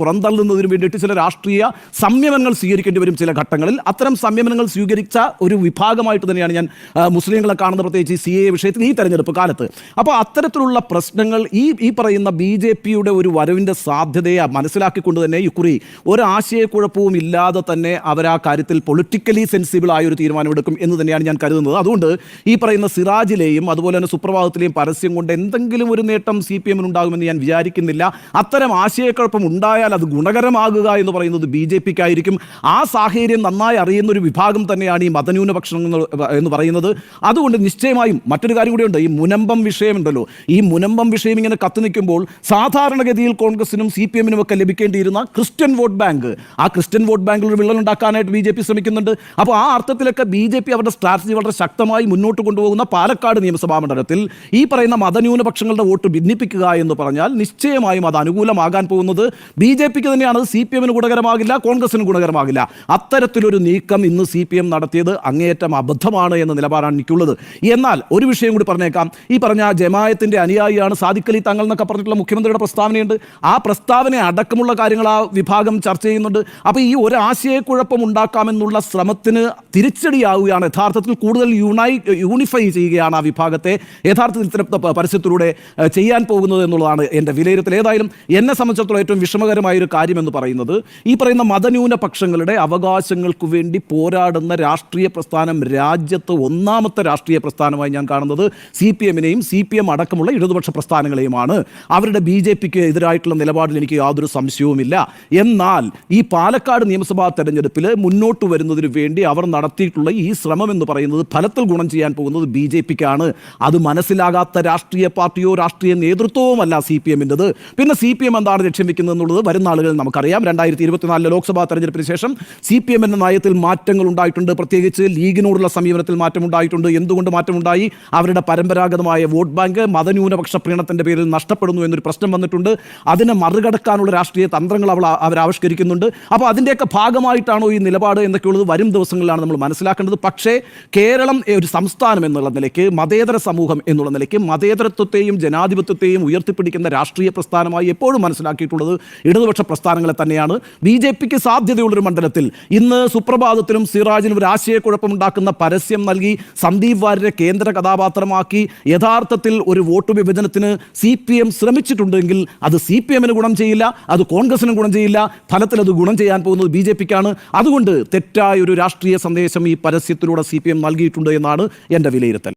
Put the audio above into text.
പുറന്തള്ളുന്നതിന് വേണ്ടിയിട്ട് ചില രാഷ്ട്രീയ സംയമനങ്ങൾ സ്വീകരിക്കേണ്ടി വരും ചില ഘട്ടങ്ങളിൽ. അത്തരം സംയമനങ്ങൾ സ്വീകരിച്ച ഒരു വിഭാഗമായിട്ട് തന്നെയാണ് ഞാൻ മുസ്ലിങ്ങളെ കാണുന്ന പ്രത്യേകിച്ച് ഈ സി എ വിഷയത്തിൽ ഈ തെരഞ്ഞെടുപ്പ് കാലത്ത്. അപ്പോൾ അത്തരത്തിലുള്ള പ്രശ്നങ്ങൾ ഈ ഈ പറയുന്ന ബി ജെ പിയുടെ ഒരു വരവിന്റെ സാധ്യതയെ മനസ്സിലാക്കിക്കൊണ്ട് തന്നെ ഇക്കുറി ഒരാശയക്കുഴപ്പവും ഇല്ലാതെ തന്നെ അവർ ആ കാര്യത്തിൽ പൊളിറ്റിക്കലി സെൻസിബിൾ ആയ ഒരു തീരുമാനമെടുക്കും എന്ന് തന്നെയാണ് ഞാൻ കരുതുന്നത്. അതുകൊണ്ട് ഈ പറയുന്ന സിറാജിലെയും അതുപോലെ തന്നെ സുപ്രഭാതത്തിലെയും പരസ്യം കൊണ്ട് എന്തെങ്കിലും ഒരു നേട്ടം സി പി എമ്മിനുണ്ടാകുമെന്ന് ഞാൻ വിചാരിക്കുന്നില്ല. അത്തരം ആശയക്കുഴപ്പം ഉണ്ടായാൽ അത് ഗുണകരമാകുക എന്ന് പറയുന്നത് ബി ജെ പിക്കായിരിക്കും. ആ സാഹചര്യം നന്നായി അറിയുന്ന ഒരു വിഭാഗം തന്നെയാണ് ഈ മതന്യൂനപക്ഷം എന്ന് പറയുന്നത്. അതുകൊണ്ട് നിശ്ചയമായും മറ്റൊരു കാര്യം കൂടിയുണ്ട്. ഈ മുനമ്പം വിഷയമുണ്ടല്ലോ. ഈ മുനമ്പം വിഷയം ഇങ്ങനെ കത്തി നിൽക്കുമ്പോൾ സാധാരണഗതിയിൽ കോൺഗ്രസിനും സി പി എമ്മിനും ഒക്കെ ലഭിക്കേണ്ടിയിരുന്ന ക്രിസ്ത്യൻ വോട്ട് ബാങ്ക്. ആ ക്രിസ്ത്യൻ വോട്ട് ബാങ്കിൽ ഒരു വിള്ളൽ ഉണ്ടാക്കാനായിട്ട് ബി ജെ പി ശ്രമിക്കുന്നുണ്ട്. അപ്പോൾ ആ അർത്ഥത്തിലൊക്കെ ബി ജെ പി അവരുടെ സ്ട്രാറ്റജി വളരെ ശക്തമായി മുന്നോട്ട് കൊണ്ടുപോകുന്ന പാലക്കാട് നിയമസഭാ മണ്ഡലത്തിൽ ഈ പറയുന്ന മതന്യൂനപക്ഷങ്ങളുടെ വോട്ട് ഭിന്നിപ്പിക്കുക എന്ന് പറഞ്ഞാൽ നിശ്ചയമായും അത് അനുകൂലമാകാൻ പോകുന്നത് ബി ജെ പിക്ക് തന്നെയാണ് സി പി എമ്മിന് ഗുണകരമാകില്ല കോൺഗ്രസിന് ഗുണകരമാകില്ല. അത്തരത്തിലൊരു നീക്കം ഇന്ന് സി പി എം നടത്തിയത് അങ്ങേയറ്റം അബദ്ധമാണ് എന്ന നിലപാടാണ് എനിക്കുള്ളത്. എന്നാൽ ഒരു വിഷയം കൂടി പറഞ്ഞേക്കാം. ഈ പറഞ്ഞ ജമായത്തിന്റെ അനുയായിയാണ് സാദിഖലി തങ്ങൾ എന്നൊക്കെ പറഞ്ഞിട്ടുള്ള മുഖ്യമന്ത്രിയുടെ പ്രസ്താവനയുണ്ട്. ആ പ്രസ്താവന അടക്കമുള്ള കാര്യങ്ങൾ ആ വിഭാഗം ചർച്ച ചെയ്യുന്നുണ്ട്. അപ്പോൾ ഈ ഒരു ആശയക്കുഴപ്പം ഉണ്ടാക്കാമെന്നുള്ള ശ്രമത്തിന് തിരിച്ചടിയാവുകയാണ്. യഥാർത്ഥത്തിൽ കൂടുതൽ യുണൈ യൂണിഫൈ ചെയ്യുകയാണ് ആ വിഭാഗത്തെ യഥാർത്ഥത്തിൽ ഇത്തരം പരസ്യത്തിലൂടെ ചെയ്യാൻ പോകുന്നത് എന്നുള്ളതാണ് എന്റെ വിലയിരുത്തൽ. ഏതായാലും എന്നെ സംബന്ധിച്ചിടത്തോളം ഏറ്റവും വിഷമകരമായ ഒരു കാര്യമെന്ന് പറയുന്നത് ഈ പറയുന്ന മതന്യൂനപക്ഷങ്ങളുടെ അവകാശങ്ങൾക്ക് വേണ്ടി പോരാടുന്ന രാഷ്ട്രീയ പ്രസ്ഥാനം രാജ്യത്ത് ഒന്നാമത്തെ രാഷ്ട്രീയ പ്രസ്ഥാനമായി ഞാൻ കാണുന്നത് സി പി എമ്മിനെയും സി പി എം അടക്കമുള്ള ഇടതുപക്ഷ പ്രസ്ഥാനങ്ങളെയുമാണ്. അവരുടെ ബി ജെ പിക്ക് എതിരായിട്ടുള്ള നിലപാടിൽ എനിക്ക് യാതൊരു സംശയവുമില്ല. എന്നാൽ ഈ പാലക്കാട് നിയമസഭാ തെരഞ്ഞെടുപ്പിൽ മുന്നോട്ട് വരുന്നതിന് വേണ്ടി അവർ നടത്തിയിട്ടുള്ള ഈ ശ്രമം എന്ന് പറയുന്നത് ഫലത്തിൽ ഗുണം ചെയ്യാൻ പോകുന്നത് ബി ജെ പിക്കാണ്. അത് മനസ്സിലാകാത്ത രാഷ്ട്രീയ പാർട്ടിയോ രാഷ്ട്രീയ നേതൃത്വവുമല്ല സി പി എമ്മിന്റെത്. പിന്നെ സി പി എം എന്താണ് ലക്ഷ്യം വെക്കുന്നത് എന്നുള്ളത് വരുന്ന ആളുകൾ നമുക്കറിയാം. രണ്ടായിരത്തി ഇരുപത്തിനാലിലെ ലോക്സഭാ തെരഞ്ഞെടുപ്പിന് ശേഷം സി പി എം എന്ന നയത്തിൽ മാറ്റങ്ങൾ ഉണ്ടായിട്ടുണ്ട്. പ്രത്യേകിച്ച് ലീഗിനോടുള്ള സമീപനത്തിൽ മാറ്റമുണ്ടായിട്ടുണ്ട്. എന്തുകൊണ്ട് മാറ്റമുണ്ടായി? അവരുടെ പരമ്പരാഗതമായ വോട്ട് ബാങ്ക് മതന്യൂനപക്ഷ പ്രീണത്തിന്റെ പേരിൽ നഷ്ടപ്പെടുന്നു എന്നൊരു പ്രശ്നം വന്നിട്ടുണ്ട്. അതിനെ മറികടക്കാനുള്ള രാഷ്ട്രീയ തന്ത്രങ്ങൾ അവൾ അവർ ആവിഷ്കരിക്കുന്നുണ്ട്. അപ്പോൾ അതിന്റെയൊക്കെ ഭാഗമായിട്ടാണോ ഈ നിലപാട് എന്നൊക്കെയുള്ളത് വരും ദിവസങ്ങളിലാണ് നമ്മൾ മനസ്സിലാക്കേണ്ടത്. പക്ഷേ കേരളം ഒരു സംസ്ഥാനം എന്നുള്ള നിലയ്ക്ക് മതേതര സമൂഹം എന്നുള്ള നിലയ്ക്ക് മതേതരത്വത്തെയും ജനാധിപത്യത്തെയും ഉയർത്തിപ്പിടിക്കുന്ന രാഷ്ട്രീയ പ്രസ്ഥാനമായി എപ്പോഴും മനസ്സിലാക്കിയിട്ടുള്ളത് ഇടതുപക്ഷ പ്രസ്ഥാനങ്ങളെ തന്നെയാണ് ബി ജെ പിക്ക് സാധ്യതയുള്ളൊരു മണ്ഡലത്തിൽ. ഇന്ന് സുപ്രഭാതത്തിലും സിറാജിനും ഒരു ആശയക്കുഴപ്പമുണ്ടാക്കുന്ന പരസ്യം നൽകി സന്ദീപ് വാര്യരെ കേന്ദ്ര കഥാപാത്രമാക്കി. യഥാർത്ഥത്തിൽ ഒരു വോട്ട് വിഭജനത്തിന് സി പി എം ശ്രമിച്ചിട്ടുണ്ടെങ്കിൽ അത് സി പി എമ്മിന് ഗുണം ചെയ്യില്ല അത് കോൺഗ്രസിനും ഗുണം ചെയ്യില്ല ഫലത്തിൽ അത് ഗുണം ചെയ്യാൻ പോകുന്നത് ബി ജെ പിക്കാണ്. അതുകൊണ്ട് തെറ്റായ ഒരു രാഷ്ട്രീയ സന്ദേശം ഈ പരസ്യത്തിലൂടെ സി പി എം നൽകിയിട്ടുണ്ട് എന്നാണ് എന്റെ വിലയിരുത്തൽ.